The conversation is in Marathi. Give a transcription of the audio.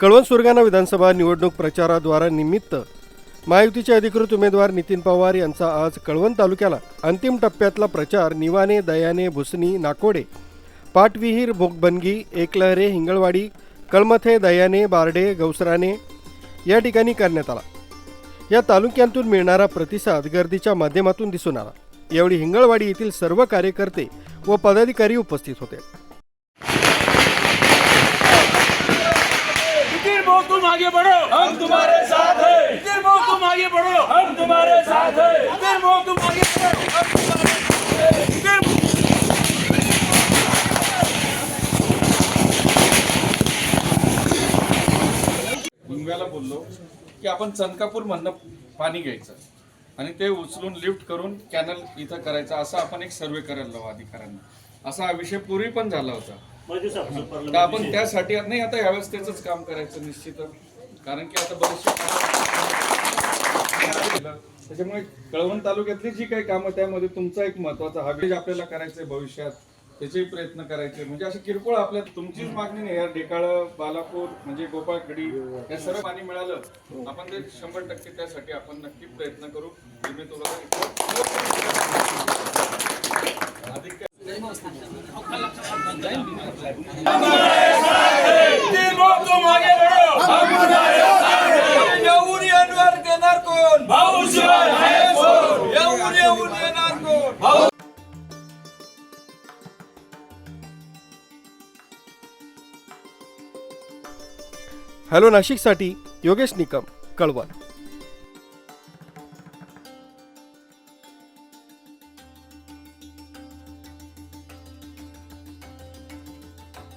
कळवण सुरगाणा विधानसभा निवडणूक प्रचाराद्वारा निमित्त महायुतीचे अधिकृत उमेदवार नितीन पवार यांचा आज कळवण तालुक्याला अंतिम टप्प्यातला प्रचार. निवाने दयाने भुसणी नाकोडे पाटविहीर भोगबनगी एकलहरे हिंगळवाडी कळमथे दयाने बारडे गौसराने या ठिकाणी करण्यात आला. या तालुक्यांतून मिळणारा प्रतिसाद गर्दीच्या माध्यमातून दिसून आला. यावेळी हिंगळवाडी येथील सर्व कार्यकर्ते व पदाधिकारी उपस्थित होते. तुम आगे बढ़ो हम तुम्हारे साथ हैं। भाऊ तुम आगे बढ़ो हम तुम्हारे साथ हैं। भाऊ तुम आगे बढ़ो हम तुम्हारे साथ हैं नितिन मुंबईला बोललो की आपण चनकापूर मधनं पाणी घ्यायचं आणि ते उचलून लिफ्ट करून कॅनल इथं करायचं. असं आपण एक सर्वे करायला लावू अधिकाऱ्यांना. असा हा विषय पूर्वी पण झाला होता. तर आपण त्यासाठी नाही आता यावेळेस त्याच काम करायचं निश्चित. कारण की आता बरेचसे त्याच्यामुळे कळवण तालुक्यातली जी काही कामं त्यामध्ये तुमचा एक महत्त्वाचा हवेज आपल्याला करायचंय भविष्यात त्याचेही प्रयत्न करायचे. म्हणजे असे किरकोळ आपल्या तुमचीच मागणी नाही. या डेकाळ बालापूर म्हणजे गोपाळखडी या सर्व पाणी मिळालं. आपण ते शंभर टक्के त्यासाठी आपण नक्की प्रयत्न करू. तुम्ही तुला अधिक नितिन भाऊ तुम आगे बढ़ो हम तुम्हारे साथ हैं येऊन येणार देणार कोण भाऊ शिवाय येऊन येऊन येणार कोण हॅलो नाशिकसाठी योगेश निकम कळवण.